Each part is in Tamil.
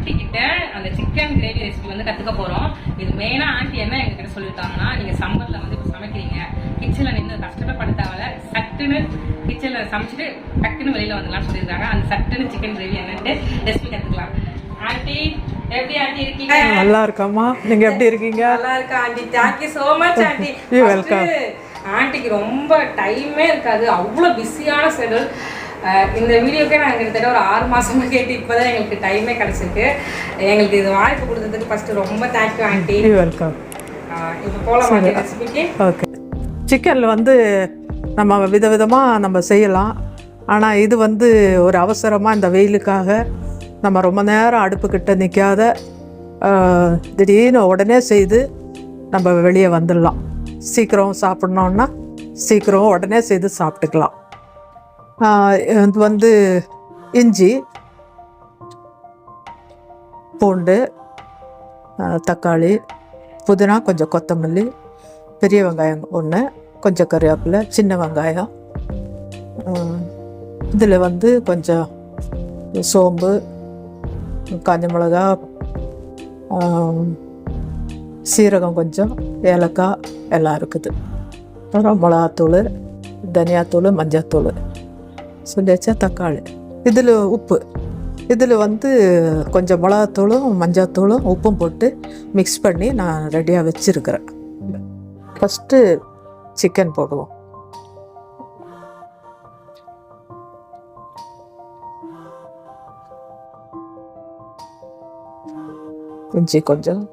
ஆன்ட்டி கிட்ட அந்த சிக்கன் கிரேவி ரெசிபி வந்து கத்துக்க போறோம். இது மெயினா ஆன்ட்டி என்ன எங்ககிட்ட சொல்லியிருக்காங்கன்னா நீங்க சம்மர்ல வந்து இப்போ சமைக்கிறீங்க. கிச்சன்ல நின்று கஷ்டப்பட தேவையில்ல சட்டுன்னு கிச்சன்ல சமைச்சிட்டு டக்குன்னு வெளியில வந்துடலாம் சொல்லியிருக்காங்க. அந்த சட்டுன்னு சிக்கன் கிரேவி என்னன்ட்டு ரெசிபி கத்துக்கலாம். இருக்கீங்க? நல்லா இருக்கம்மா. நீங்க எப்படி இருக்கீங்க? நல்லா இருக்கா aunty thank you so much aunty. ஆண்டிக்கு ரொம்ப டைமே இருக்காது. அவ்வளோ பிஸியான ஷெடியூல் இந்த வீடியோக்கே நாங்கள் கிட்டத்தட்ட ஒரு ஆறு மாசமா கேட்டு இப்போதான் எங்களுக்கு டைமே கிடைச்சிருக்கு. எங்களுக்கு இது வாய்ப்பு கொடுத்ததுக்கு ஃபர்ஸ்ட் ரொம்ப தேங்க்யூ ஆண்டி வெல்கம் இப்போ போகலாம் ரெசிபிக்கு ஓகே சிக்கனில் வந்து நம்ம விதவிதமாக நம்ம செய்யலாம். ஆனால் இது வந்து ஒரு அவசரமாக இந்த வெயிலுக்காக நம்ம ரொம்ப நேரம் அடுப்புக்கிட்ட நிற்காத திடீர்னு உடனே செய்து நம்ம வெளியே வந்துடலாம். சீக்கிரம் சாப்பிட்ணோன்னா சீக்கிரம் உடனே செய்து சாப்பிட்டுக்கலாம். இது வந்து இஞ்சி பூண்டு தக்காளி புதினா கொஞ்சம் கொத்தமல்லி பெரிய வெங்காயம் ஒன்று கொஞ்சம் கருவேப்பிலை சின்ன வெங்காயம். இதில் வந்து கொஞ்சம் சோம்பு காஞ்ச மிளகா சீரகம் கொஞ்சம் ஏலக்காய் எல்லாம் இருக்குது. அப்புறம் மிளகாத்தூள் தனியாத்தூள் மஞ்சள்தூள் சொல்லியாச்சா தக்காளி. இதில் உப்பு. இதில் வந்து கொஞ்சம் மிளகாத்தூளும் மஞ்சள்தூளும் உப்பும் போட்டு மிக்ஸ் பண்ணி நான் ரெடியாக வச்சுருக்கிறேன். ஃபஸ்ட்டு சிக்கன் போடுவோம். இஞ்சி கொஞ்சம்.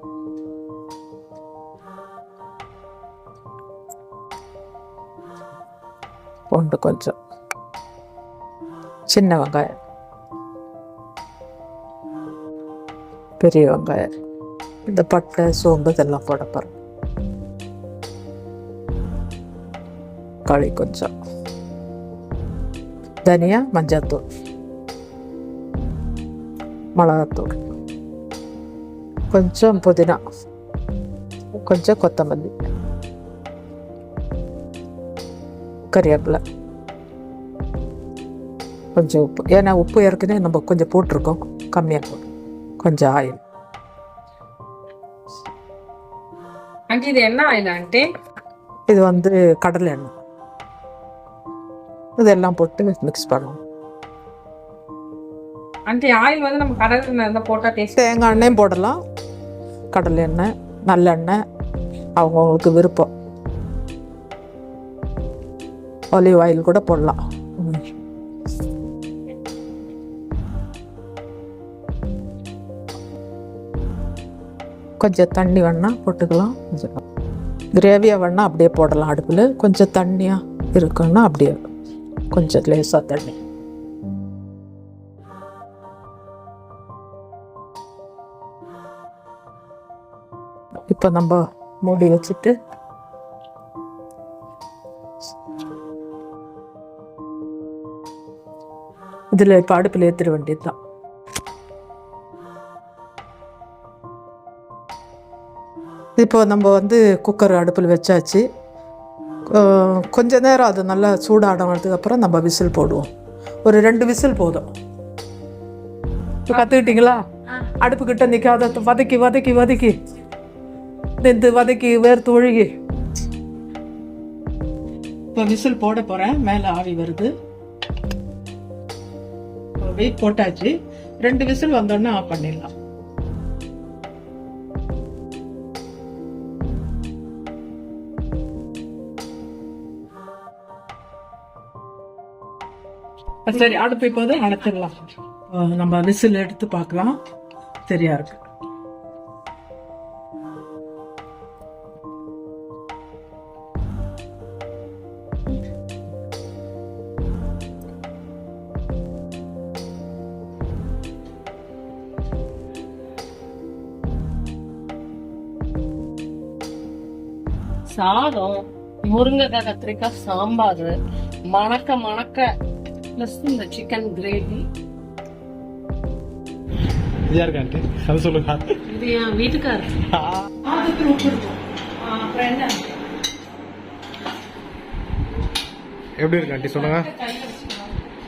பூண்டு கொஞ்சம். சின்ன வெங்காயம் பெரிய வெங்காயம் இந்த பட்டை சோம்பு இதெல்லாம் போட போகிறோம் களி கொஞ்சம். தனியா மஞ்சள்தூள் மிளகாத்தூள். கொஞ்சம் புதினா. கொஞ்சம் கொத்தமல்லி. கறிவேப்பிலை. கொஞ்சம் உப்பு. ஏன்னா உப்பு ஏற்கனவே நம்ம கொஞ்சம் போட்டிருக்கோம். கம்மியாக போடும் கொஞ்சம் ஆயில். ஆண்டி இது என்ன ஆயில் ஆண்டி? இது வந்து கடலை எண்ணெய். இதெல்லாம் போட்டு மிக்ஸ் பண்ணுவோம் ஆண்டி ஆயில் வந்து நம்ம கடலில் இருந்தால் போட்டால் டேஸ்ட் தேங்காய் எண்ணெயும் போடலாம். கடலை எண்ணெய் நல்லெண்ணெய் அவங்கவுங்களுக்கு விருப்பம். ஒலிவ் ஆயில் கூட போடலாம். கொஞ்சம் தண்ணி வேணால் போட்டுக்கலாம். கொஞ்சம் கிரேவியாக வேணால் அப்படியே போடலாம் அடுப்பில். கொஞ்சம் தண்ணியாக இருக்குன்னா அப்படியே கொஞ்சம் லேசாக தண்ணி. இப்போ நம்ம மூடி வச்சுட்டு இதில் இப்போ அடுப்பில் ஏற்றிட வேண்டியது தான் இப்போ நம்ம வந்து குக்கர் அடுப்பில் வச்சாச்சு. கொஞ்ச நேரம் அது நல்லா சூடானதுக்கப்புறம் நம்ம விசில் போடுவோம். ஒரு ரெண்டு விசில் போதும். இப்போ கற்றுக்கிட்டீங்களா அடுப்புக்கிட்ட நிற்காத வதக்கி வதக்கி வதக்கி. நின்று வதக்கி வேர்த்து ஒழுகி. இப்போ விசில் போட போகிறேன் மேலே ஆவி வருது. வெயிட் போட்டாச்சு. ரெண்டு விசில் வந்தோடனே ஆஃப் பண்ணிடலாம். சரி அடுப்பு இப்போது அணைச்சிடலாம் நம்ம விசில் எடுத்து பார்க்கலாம். சரியா இருக்கு. சாதம் முருங்கைக்காய் கத்திரிக்காய் சாம்பார் மணக்க மணக்க. ப்ளஸ் இந்த சிக்கன் கிரேவி இதா இருக்கா ஆண்டி அது சொல்லுங்க. இது என் வீட்டுக்காரர். அப்புறம் என்ன? எப்படி இருக்கு ஆண்டி சொல்லுங்க.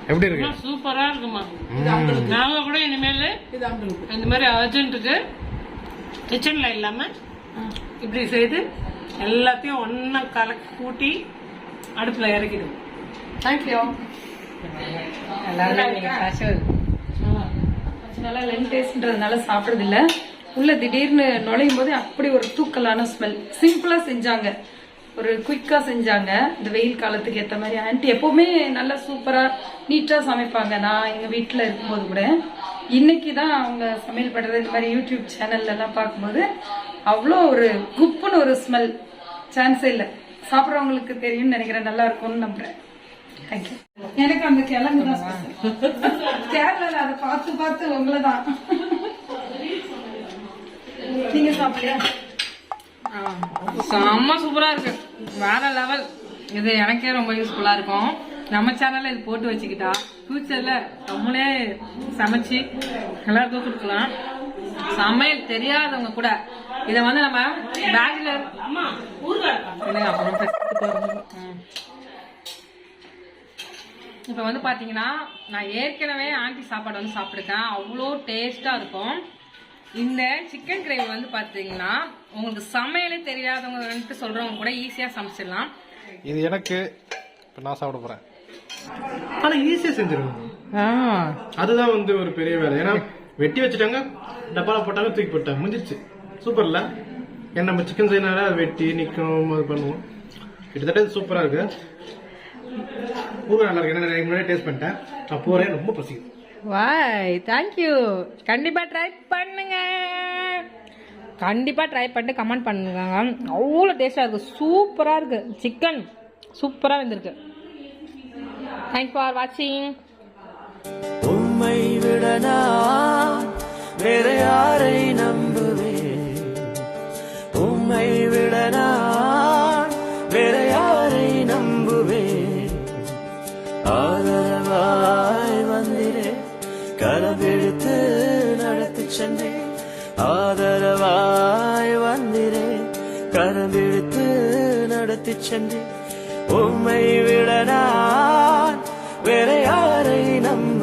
எப்படி இருக்கு? சூப்பரா இருக்குமா? நாங்க கூட இனிமேல் இந்த மாதிரி அர்ஜென்ட்டுக்கு கிச்சன்ல இல்லாம இப்படி செய்து எல்லாத்தையும் ஒண்ணா கலக்கி கூட்டி அடுப்புல இறக்கிடுவோம். தேங்க்யூ எல்லாருமே நீங்க special. கொஞ்ச நாளா லென்டேஸ்ன்றதுனால சாப்பிடுறது இல்ல உள்ள திடீர்னு நுழையும் போது அப்படி ஒரு தூக்கலான ஸ்மெல் சிம்பிளா செஞ்சாங்க. ஒரு குயிக்கா செஞ்சாங்க. இந்த வெயில் காலத்துக்கு ஏத்த மாதிரி ஆன்ட்டி எப்பவுமே நல்லா சூப்பரா நீட்டா சமைப்பாங்க. நான் எங்க வீட்டுல இருக்கும்போது கூட. இன்னைக்கு தான் அவங்க சமையல் பண்றது இந்த மாதிரி யூடியூப் சேனல்ல எல்லாம் பார்க்கும்போது அவ்வளோ ஒரு குப்புன்னு ஒரு ஸ்மெல் சான்ஸே இல்லை. சாப்பிட்றவங்களுக்கு தெரியும்னு நினைக்கிறேன். நல்லா இருக்கும்னு நம்புறேன். தேங்க்யூ எனக்கு அந்த கிழங்கு தான். கேரளால அதை பார்த்து பார்த்து உங்களை தான் நீங்க சாப்பிடலையா? செம்ம சூப்பரா இருக்கு. வேற லெவல் இது எனக்கே ரொம்ப யூஸ்ஃபுல்லா இருக்கும். நம்ம சேனல்ல இது போட்டு வச்சுக்கிட்டா ஃபியூச்சர்ல நம்மளே சமைச்சு எல்லாருக்கும் கொடுக்கலாம். சமையல் தெரியாதவங்க கூட இதை வந்து நம்ம பேக்ல அப்புறம். இப்போ வந்து பாத்தீங்கன்னா நான் ஏற்கனவே ஆண்டி சாப்பாடு வந்து சாப்பிட்டுருக்கேன். அவ்வளோ டேஸ்டா இருக்கும். இந்த சிக்கன் கிரேவி வந்து பாத்தீங்கன்னா உங்களுக்கு சமையலே தெரியாதவங்கன்ட்டு சொல்றவங்க கூட ஈஸியா சமைச்சிடலாம். இது எனக்கு இப்போ நான் சாப்பிட போறேன். ஆனா ஈஸியா செஞ்சிருவாங்க அதுதான் வந்து ஒரு பெரிய வேலை. ஏன்னா வெட்டி வச்சுட்டாங்க டப்பால போட்டாங்க தூக்கி போட்டாங்க. முடிஞ்சிருச்சு. சூப்பர்ல. ஏன்னா நம்ம சிக்கன் செய்யனால அதை வெட்டி நிற்கும் அது பண்ணுவோம். கிட்டத்தட்ட இது சூப்பரா ஊர் நல்லா இருக்கு. முன்னாடி டேஸ்ட் பண்ணிட்டேன். நான் போறேன் ரொம்ப பசிக்குது வாய் தேங்க்யூ கண்டிப்பா ட்ரை பண்ணுங்க. கண்டிப்பா ட்ரை பண்ணிட்டு கமெண்ட் பண்ணுங்க. அவ்வளோ டேஸ்டா இருக்கு. சூப்பரா இருக்கு. சிக்கன் சூப்பரா வந்திருக்கு. தேங்க்ஸ் ஃபார் வாட்சிங் உம்மை விட நான் வேற எடுத்து நடத்தி சென்றேன். ஆதரவாய் வந்திரேன். கரந்தெடுத்து நடத்தி சென்றேன். உம்மை விட நான் வேற யாரை நம்ப